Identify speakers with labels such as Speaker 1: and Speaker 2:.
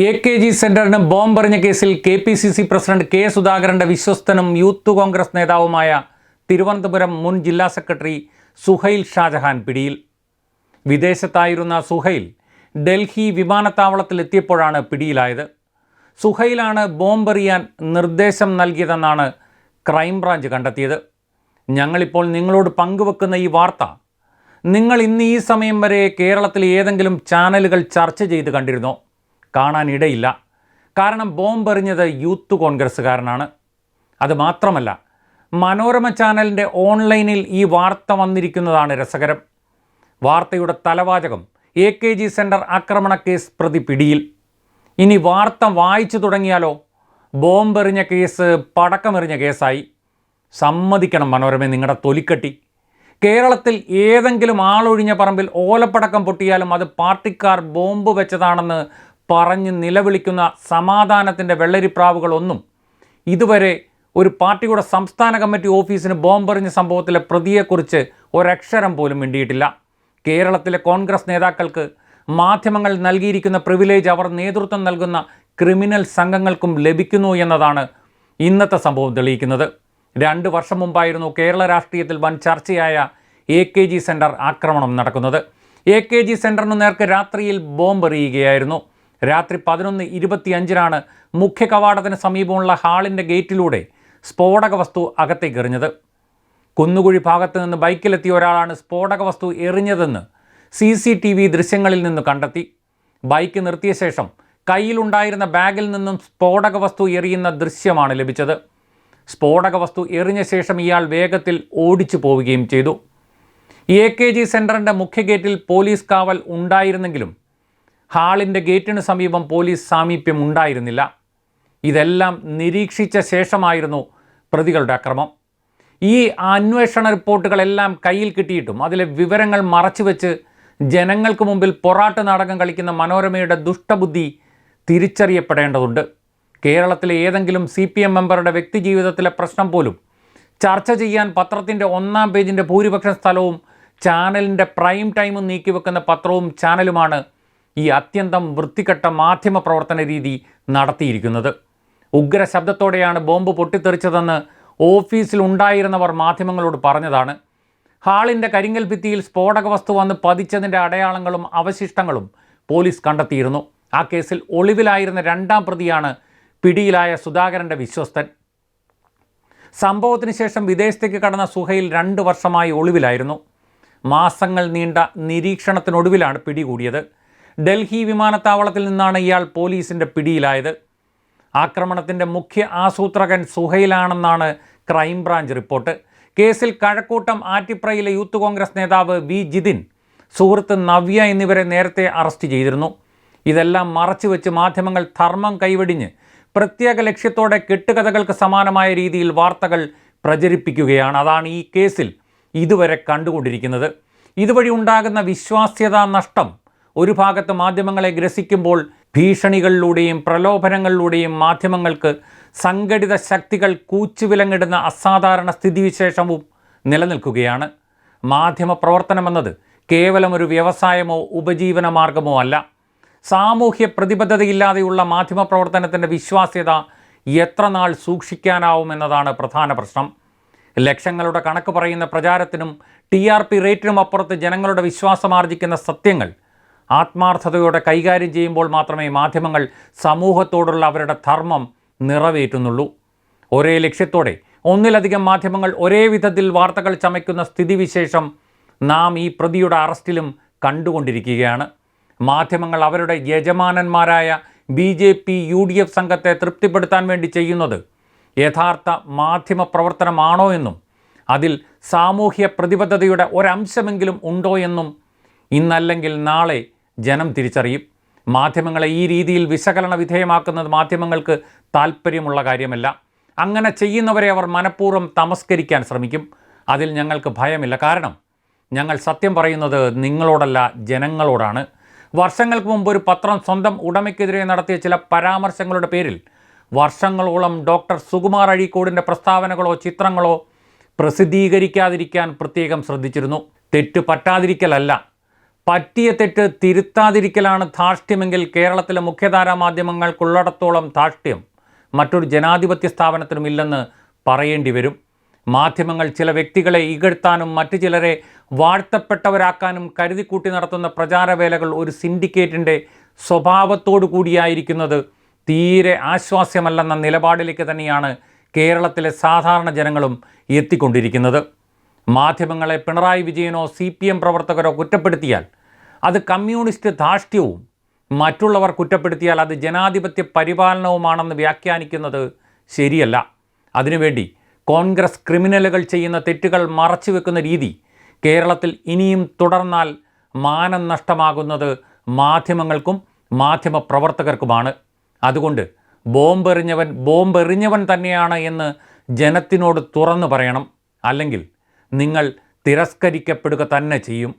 Speaker 1: A K G സെന്ററിന് ബോംബെറിഞ്ഞ കേസിൽ K P C C president K സുധാകരന്റെ വിശ്വസ്തനും യൂത്ത് കോൺഗ്രസ് നേതാവുമായ തിരുവനന്തപുരം മുൻ ജില്ലാ സെക്രട്ടറി സുഹൈൽ ഷാജഹാൻ പിടിയിൽ. വിദേശത്തായിരുന്ന സുഹൈൽ ഡൽഹി വിമാനത്താവളത്തിൽ എത്തിയപ്പോഴാണ് പിടിയിലായത്. സുഹൈലാണ് ബോംബെറിയാൻ നിർദ്ദേശം നൽകിയതെന്നാണ് ക്രൈംബ്രാഞ്ച് കണ്ടെത്തിയത്. ഞങ്ങളിപ്പോൾ നിങ്ങളോട് പങ്കുവെക്കുന്ന ഈ വാർത്ത നിങ്ങൾ ഇന്ന് ഈ സമയം വരെ കേരളത്തിലെ ഏതെങ്കിലും ചാനലുകൾ ചർച്ച ചെയ്ത് കണ്ടിരുന്നോ? കാണാനിടയില്ല. കാരണം ബോംബെറിഞ്ഞത് യൂത്ത് കോൺഗ്രസ്സുകാരനാണ്. അതുമാത്രമല്ല മനോരമ ചാനലിന്റെ ഓൺലൈനിൽ ഈ വാർത്ത വന്നിരിക്കുന്നതാണ് രസകരം. വാർത്തയുടെ തലവാചകം എ കെ ജി സെന്റർ ആക്രമണ കേസ് പ്രതി പിടിയിൽ. ഇനി വാർത്ത വായിച്ചു തുടങ്ങിയാലോ? ബോംബെറിഞ്ഞ കേസ് പടക്കമെറിഞ്ഞ കേസായി. സമ്മതിക്കണം മനോരമ നിങ്ങളുടെ തൊലിക്കെട്ടി. കേരളത്തിൽ ഏതെങ്കിലും ആളൊഴിഞ്ഞ പറമ്പിൽ ഓലപ്പടക്കം പൊട്ടിയാലും അത് പാർട്ടിക്കാർ ബോംബ് വെച്ചതാണെന്ന് പറഞ്ഞ് നിലവിളിക്കുന്ന സമാധാനത്തിന്റെ വെള്ളരിപ്രാവുകളൊന്നും ഇതുവരെ ഒരു പാർട്ടിയുടെ സംസ്ഥാന കമ്മിറ്റി ഓഫീസിന് ബോംബെറിഞ്ഞ സംഭവത്തിലെ പ്രതിയെക്കുറിച്ച് ഒരക്ഷരം പോലും മിണ്ടിയിട്ടില്ല. കേരളത്തിലെ കോൺഗ്രസ് നേതാക്കൾക്ക് മാധ്യമങ്ങൾ നൽകിയിരിക്കുന്ന പ്രിവിലേജ് അവർ നേതൃത്വം നൽകുന്ന ക്രിമിനൽ സംഘങ്ങൾക്കും ലഭിക്കുന്നു എന്നതാണ് ഇന്നത്തെ സംഭവം തെളിയിക്കുന്നത്. രണ്ട് വർഷം മുമ്പായിരുന്നു കേരള രാഷ്ട്രീയത്തിൽ വൻ ചർച്ചയായ എ കെ ജി സെന്റർ ആക്രമണം നടക്കുന്നത്. എ കെ ജി സെന്ററിന് നേർക്ക് രാത്രിയിൽ ബോംബ് എറിയുകയായിരുന്നു രാത്രി പതിനൊന്ന് ഇരുപത്തിയഞ്ചിനാണ് മുഖ്യ കവാടത്തിന് സമീപമുള്ള ഹാളിന്റെ ഗേറ്റിലൂടെ സ്ഫോടക വസ്തു അകത്തേക്ക് എറിഞ്ഞത്. കുന്നുകുഴി ഭാഗത്ത് നിന്ന് ബൈക്കിലെത്തിയ ഒരാളാണ് സ്ഫോടക വസ്തു എറിഞ്ഞതെന്ന് സി സി ടി വി ദൃശ്യങ്ങളിൽ നിന്ന് കണ്ടെത്തി. ബൈക്ക് നിർത്തിയ ശേഷം കയ്യിലുണ്ടായിരുന്ന ബാഗിൽ നിന്നും സ്ഫോടക വസ്തു എറിയുന്ന ദൃശ്യമാണ് ലഭിച്ചത്. സ്ഫോടക വസ്തു എറിഞ്ഞ ശേഷം ഇയാൾ വേഗത്തിൽ ഓടിച്ചു പോവുകയും ചെയ്തു. എ കെ ജി സെന്ററിന്റെ മുഖ്യ ഗേറ്റിൽ പോലീസ് കാവൽ ഉണ്ടായിരുന്നെങ്കിലും ഹാളിന്റെ ഗേറ്റിന് സമീപം പോലീസ് സാമീപ്യം ഉണ്ടായിരുന്നില്ല ഇതെല്ലാം നിരീക്ഷിച്ച ശേഷമായിരുന്നു പ്രതികളുടെ അക്രമം. ഈ അന്വേഷണ റിപ്പോർട്ടുകളെല്ലാം കയ്യിൽ കിട്ടിയിട്ടും അതിലെ വിവരങ്ങൾ മറച്ചുവെച്ച് ജനങ്ങൾക്ക് മുമ്പിൽ പൊറാട്ട് നാടകം കളിക്കുന്ന മനോരമയുടെ ദുഷ്ടബുദ്ധി തിരിച്ചറിയപ്പെടേണ്ടതുണ്ട്. കേരളത്തിലെ ഏതെങ്കിലും സി പി എം മെമ്പറുടെ വ്യക്തിജീവിതത്തിലെ പ്രശ്നം പോലും ചർച്ച ചെയ്യാൻ പത്രത്തിന്റെ ഒന്നാം പേജിന്റെ ഭൂരിപക്ഷം സ്ഥലവും ചാനലിന്റെ പ്രൈം ടൈമും നീക്കിവെക്കുന്ന പത്രവും ചാനലുമാണ് ഈ അത്യന്തം വൃത്തികെട്ട മാധ്യമ പ്രവർത്തന രീതി നടത്തിയിരിക്കുന്നത്. ഉഗ്ര ശബ്ദത്തോടെയാണ് ബോംബ് പൊട്ടിത്തെറിച്ചതെന്ന് ഓഫീസിൽ ഉണ്ടായിരുന്നവർ മാധ്യമങ്ങളോട് പറഞ്ഞതാണ്. ഹാളിന്റെ കരിങ്കൽ ഭിത്തിയിൽ സ്ഫോടക വസ്തു വന്ന് പതിച്ചതിന്റെ അടയാളങ്ങളും അവശിഷ്ടങ്ങളും പോലീസ് കണ്ടെത്തിയിരുന്നു. ആ കേസിൽ ഒളിവിലായിരുന്ന രണ്ടാം പ്രതിയാണ് പിടിയിലായ സുധാകരന്റെ വിശ്വസ്തൻ. സംഭവത്തിന് ശേഷം വിദേശത്തേക്ക് കടന്ന സുഹൈൽ രണ്ട് വർഷമായി ഒളിവിലായിരുന്നു. മാസങ്ങൾ നീണ്ട നിരീക്ഷണത്തിനൊടുവിലാണ് പിടികൂടിയത്. ഡൽഹി വിമാനത്താവളത്തിൽ നിന്നാണ് ഇയാൾ പോലീസിന്റെ പിടിയിലായത്. ആക്രമണത്തിന്റെ മുഖ്യ ആസൂത്രകൻ സുഹൈലാണെന്നാണ് ക്രൈംബ്രാഞ്ച് റിപ്പോർട്ട്. കേസിൽ കഴക്കൂട്ടം ആറ്റിപ്രയിലെ യൂത്ത് കോൺഗ്രസ് നേതാവ് വി ജിതിൻ സുഹൃത്ത് നവ്യ എന്നിവരെ നേരത്തെ അറസ്റ്റ് ചെയ്തിരുന്നു. ഇതെല്ലാം മറച്ചുവെച്ച് മാധ്യമങ്ങൾ ധർമ്മം കൈവെടിഞ്ഞ് പ്രത്യേക ലക്ഷ്യത്തോടെ കെട്ടുകഥകൾക്ക് സമാനമായ രീതിയിൽ വാർത്തകൾ പ്രചരിപ്പിക്കുകയാണ്. അതാണ് ഈ കേസിൽ ഇതുവരെ കണ്ടുകൊണ്ടിരിക്കുന്നത്. ഇതുവഴി ഉണ്ടാകുന്ന വിശ്വാസ്യതാ നഷ്ടം ഒരു ഭാഗത്ത് മാധ്യമങ്ങളെ ഗ്രസിക്കുമ്പോൾ ഭീഷണികളിലൂടെയും പ്രലോഭനങ്ങളിലൂടെയും മാധ്യമങ്ങൾക്ക് സംഘടിത ശക്തികൾ കൂച്ചുവിലങ്ങിടുന്ന അസാധാരണ സ്ഥിതിവിശേഷവും നിലനിൽക്കുകയാണ്. മാധ്യമ പ്രവർത്തനമെന്നത് കേവലം ഒരു വ്യവസായമോ ഉപജീവന മാർഗമോ അല്ല. സാമൂഹ്യ പ്രതിബദ്ധതയില്ലാതെയുള്ള മാധ്യമ മാധ്യമപ്രവർത്തനത്തിന്റെ വിശ്വാസ്യത എത്ര നാൾ സൂക്ഷിക്കാനാവുമെന്നതാണ് പ്രധാന പ്രശ്നം. ലക്ഷങ്ങളുടെ കണക്ക് പറയുന്ന പ്രചാരത്തിനും ടി ആർ പി റേറ്റിനും അപ്പുറത്ത് ജനങ്ങളുടെ വിശ്വാസമാർജിക്കുന്ന സത്യങ്ങൾ ആത്മാർത്ഥതയോടെ കൈകാര്യം ചെയ്യുമ്പോൾ മാത്രമേ മാധ്യമങ്ങൾ സമൂഹത്തോടുള്ള അവരുടെ ധർമ്മം നിറവേറ്റുന്നുള്ളൂ. ഒരേ ലക്ഷ്യത്തോടെ ഒന്നിലധികം മാധ്യമങ്ങൾ ഒരേ വിധത്തിൽ വാർത്തകൾ ചമയ്ക്കുന്ന സ്ഥിതിവിശേഷം നാം ഈ പ്രതിയുടെ അറസ്റ്റിലും കണ്ടുകൊണ്ടിരിക്കുകയാണ്. മാധ്യമങ്ങൾ അവരുടെ യജമാനന്മാരായ B J P U D F സംഘത്തെ തൃപ്തിപ്പെടുത്താൻ വേണ്ടി ചെയ്യുന്നത് യഥാർത്ഥ മാധ്യമ പ്രവർത്തനമാണോ എന്നും അതിൽ സാമൂഹ്യ പ്രതിബദ്ധതയുടെ ഒരംശമെങ്കിലും ഉണ്ടോ എന്നും ഇന്നല്ലെങ്കിൽ നാളെ ജനം തിരിച്ചറിയും. മാധ്യമങ്ങളെ ഈ രീതിയിൽ വിശകലന വിധേയമാക്കുന്നത് മാധ്യമങ്ങൾക്ക് താല്പര്യമുള്ള കാര്യമല്ല. അങ്ങനെ ചെയ്യുന്നവരെ അവർ മനഃപൂർവം തമസ്കരിക്കാൻ ശ്രമിക്കും. അതിൽ ഞങ്ങൾക്ക് ഭയമില്ല. കാരണം ഞങ്ങൾ സത്യം പറയുന്നത് നിങ്ങളോടല്ല ജനങ്ങളോടാണ്. വർഷങ്ങൾക്ക് മുമ്പ് ഒരു പത്രം സ്വന്തം ഉടമയ്ക്കെതിരെ നടത്തിയ ചില പരാമർശങ്ങളുടെ പേരിൽ വർഷങ്ങളോളം ഡോക്ടർ സുകുമാർ അഴീക്കോടിന്റെ പ്രസ്താവനകളോ ചിത്രങ്ങളോ പ്രസിദ്ധീകരിക്കാതിരിക്കാൻ പ്രത്യേകം ശ്രദ്ധിച്ചിരുന്നു. തെറ്റ് പറ്റാതിരിക്കലല്ല. പറ്റിയ തെറ്റ് തിരുത്താതിരിക്കലാണ് ധാർഷ്ട്യമെങ്കിൽ കേരളത്തിലെ മുഖ്യധാരാ മാധ്യമങ്ങൾക്കുള്ളിടത്തോളം ധാർഷ്ട്യം. മറ്റൊരു ജനാധിപത്യ സ്ഥാപനത്തിനും ഇല്ലെന്ന് പറയേണ്ടി വരും. മാധ്യമങ്ങൾ ചില വ്യക്തികളെ ഇകഴ്ത്താനും മറ്റു ചിലരെ വാഴ്ത്തപ്പെട്ടവരാക്കാനും കരുതിക്കൂട്ടി നടത്തുന്ന പ്രചാരവേലകൾ ഒരു സിൻഡിക്കേറ്റിന്റെ സ്വഭാവത്തോടു കൂടിയായിരിക്കുന്നത് തീരെ ആശ്വാസ്യമല്ലെന്ന നിലപാടിലേക്ക് തന്നെയാണ് കേരളത്തിലെ സാധാരണ ജനങ്ങളും എത്തിക്കൊണ്ടിരിക്കുന്നത്. മാധ്യമങ്ങളെ പിണറായി വിജയനോ സി പി എം പ്രവർത്തകരോ കുറ്റപ്പെടുത്തിയാൽ അത് കമ്മ്യൂണിസ്റ്റ് ധാർഷ്ട്യവും മറ്റുള്ളവർ കുറ്റപ്പെടുത്തിയാൽ അത് ജനാധിപത്യ പരിപാലനവുമാണെന്ന് വ്യാഖ്യാനിക്കുന്നത് ശരിയല്ല. അതിനുവേണ്ടി കോൺഗ്രസ് ക്രിമിനലുകൾ ചെയ്യുന്ന തെറ്റുകൾ മറച്ചുവെക്കുന്ന രീതി കേരളത്തിൽ ഇനിയും തുടർന്നാൽ മാനം നഷ്ടമാകുന്നത് മാധ്യമങ്ങൾക്കും മാധ്യമപ്രവർത്തകർക്കുമാണ് അതുകൊണ്ട് ബോംബെറിഞ്ഞവൻ ബോംബെറിഞ്ഞവൻ തന്നെയാണ് എന്ന് ജനത്തിനോട് തുറന്നു പറയണം. അല്ലെങ്കിൽ നിങ്ങൾ തിരസ്കരിക്കപ്പെടുക തന്നെ ചെയ്യും.